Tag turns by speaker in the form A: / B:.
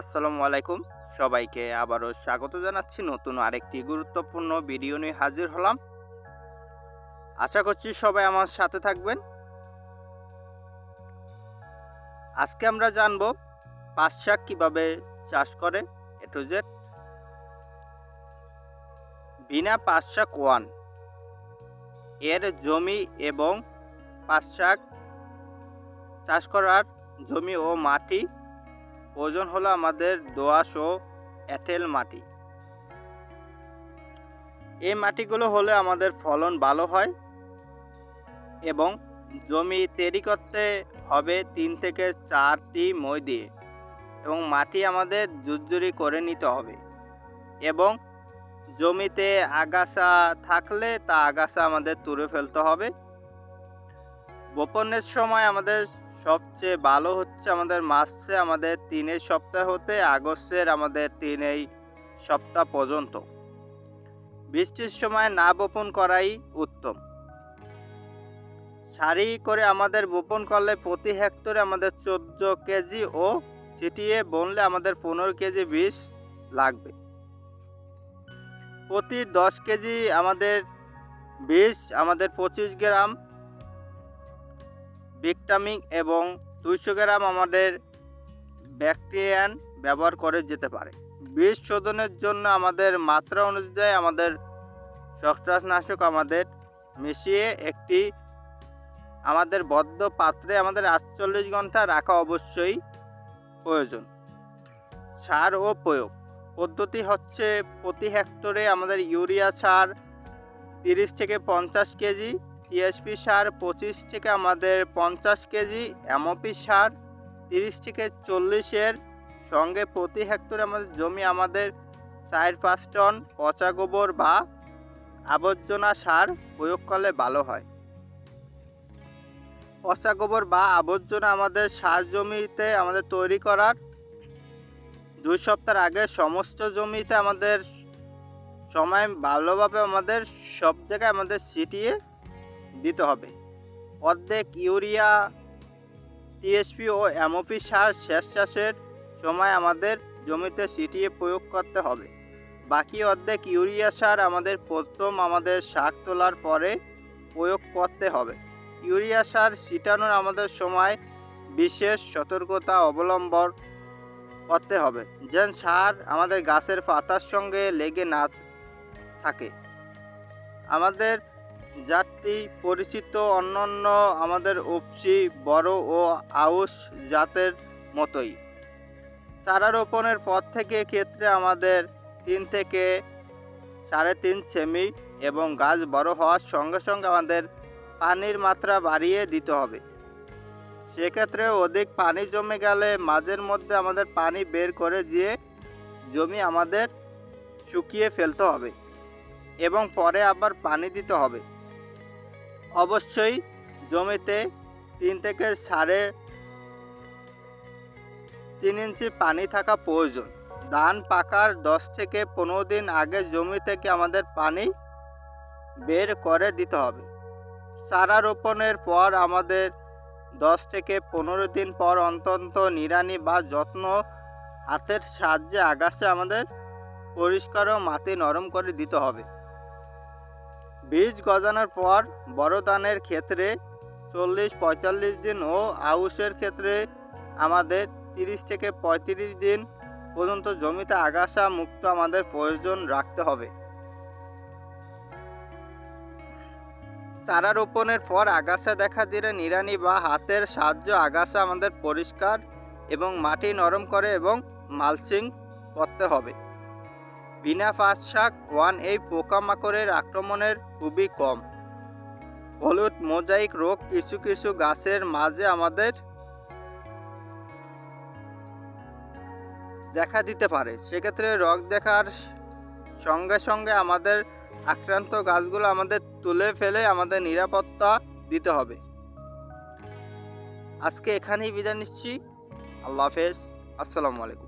A: আসসালামু আলাইকুম। সবাইকে আবারও স্বাগত জানাচ্ছি নতুন আরেকটি গুরুত্বপূর্ণ ভিডিও নিয়ে হাজির হলাম। আশা করছি সবাই আমার সাথে থাকবেন। আজকে আমরা জানব পাট শাক কীভাবে চাষ করে এ টু জেড। বিনা পাট শাক ওয়ান। এর জমি এবং পাট শাক চাষ করার জমি ও মাটি ওজন হলো আমাদের দোআঁশ ও এঁটেল মাটি। এই মাটিগুলো হলে আমাদের ফলন ভালো হয় এবং জমি তৈরি করতে হবে তিন থেকে চারটি মই দিয়ে এবং মাটি আমাদের জুরজুরি করে নিতে হবে এবং জমিতে আগাছা থাকলে তা আগাছা আমাদের তুলে ফেলতে হবে। বপনের সময় আমাদের সবচেয়ে ভালো হচ্ছে আমাদের মাসে আমাদের তিনের সপ্তাহ হতে, আগস্টের আমাদের তিনেই সপ্তাহ পর্যন্ত। বৃষ্টির সময় না বপন করাই উত্তম। সারি করে আমাদের বপন করলে প্রতি হেক্টরে আমাদের চোদ্দ কেজি ও ছিটিয়ে বনলে আমাদের পনেরো কেজি বীজ লাগবে। প্রতি দশ কেজি আমাদের বিষ আমাদের পঁচিশ গ্রাম ভিটামিন এবং দুইশো গ্রাম আমাদের ব্যাকটেরিয়ান ব্যবহার করে যেতে পারে। বীজ শোধনের জন্য আমাদের মাত্রা অনুযায়ী আমাদের ছত্রাকনাশক আমাদের মিশিয়ে একটি আমাদের বদ্ধ পাত্রে আমাদের আটচল্লিশ ঘণ্টা রাখা অবশ্যই প্রয়োজন। সার ও প্রয়োগ। পদ্ধতি হচ্ছে প্রতি হেক্টরে আমাদের ইউরিয়া সার তিরিশ থেকে পঞ্চাশ কেজি টিএসপি সার পঁচিশ থেকে আমাদের পঞ্চাশ কেজি এমওপি সার তিরিশ থেকে চল্লিশের সঙ্গে প্রতি হেক্টরে আমাদের জমি আমাদের চার পাঁচ টন পচা গোবর বা আবর্জনা সার প্রয়োগ করলে ভালো হয়। পচা গোবর বা আবর্জনা আমাদের সার জমিতে আমাদের তৈরি করার দুই সপ্তাহ আগে সমস্ত জমিতে আমাদের সময় ভালোভাবে আমাদের সব জায়গায় আমাদের ছিটিয়ে দিতে হবে। অর্ধেক ইউরিয়া, টিএসপি ও এমওপি সার শেষ চাষের সময় আমাদের জমিতে ছিটিয়ে প্রয়োগ করতে হবে। বাকি অর্ধেক ইউরিয়া সার আমাদের প্রথম আমাদের শাক তোলার পরে প্রয়োগ করতে হবে। ইউরিয়া সার ছিটানোর আমাদের সময় বিশেষ সতর্কতা অবলম্বন করতে হবে। যেন সার আমাদের গাছের পাতার সঙ্গে লেগে না থাকে। আমাদের জাতি পরিচিত অন্যান্য আমাদের উপসি বড় ও আউশ জাতের মতোই। চারা রোপণের পর থেকে ক্ষেত্রে আমাদের তিন থেকে সাড়ে তিন সেমি এবং গাছ বড় হওয়ার সঙ্গে সঙ্গে আমাদের পানির মাত্রা বাড়িয়ে দিতে হবে। সেক্ষেত্রে অধিক পানি জমে গেলে মাঝের মধ্যে আমাদের পানি বের করে দিয়ে জমি আমাদের শুকিয়ে ফেলতে হবে এবং পরে আবার পানি দিতে হবে। অবশ্যই জমিতে তিন থেকে সাড়ে তিন ইঞ্চি পানি থাকা প্রয়োজন। ধান পাকার দশ থেকে পনেরো দিন আগে জমি থেকে আমাদের পানি বের করে দিতে হবে। চারা রোপণের পর আমাদের দশ থেকে পনেরো দিন পর অন্তত নিড়ানি বা যত্ন হাতের সাহায্যে আগাছে আমাদের পরিষ্কার ও মাটি নরম করে দিতে হবে। বীজ গজানোর পর বড় ধানের ক্ষেত্রে চল্লিশ পঁয়তাল্লিশ দিন ও আউশের ক্ষেত্রে আমাদের তিরিশ থেকে পঁয়ত্রিশ দিন পর্যন্ত জমিতে আগাছা মুক্ত আমাদের প্রয়োজন রাখতে হবে। চারা রোপণের পর আগাছা দেখা দিলে নিড়ানি বা হাতের সাহায্য আগাছা আমাদের পরিষ্কার এবং মাটি নরম করে এবং মালচিং করতে হবে। বিনা পাঁচ শাক ওয়ান এই পোকামাকড়ের আক্রমণের খুবই কম। হলুদ মোজাইক রোগ কিছু কিছু গাছের মাঝে আমাদের দেখা দিতে পারে। সেক্ষেত্রে রোগ দেখার সঙ্গে সঙ্গে আমাদের আক্রান্ত গাছগুলো আমাদের তুলে ফেলে আমাদের নিরাপত্তা দিতে হবে। আজকে এখানেই বিদায় নিচ্ছি। আল্লাহ হাফেজ। আসসালামু আলাইকুম।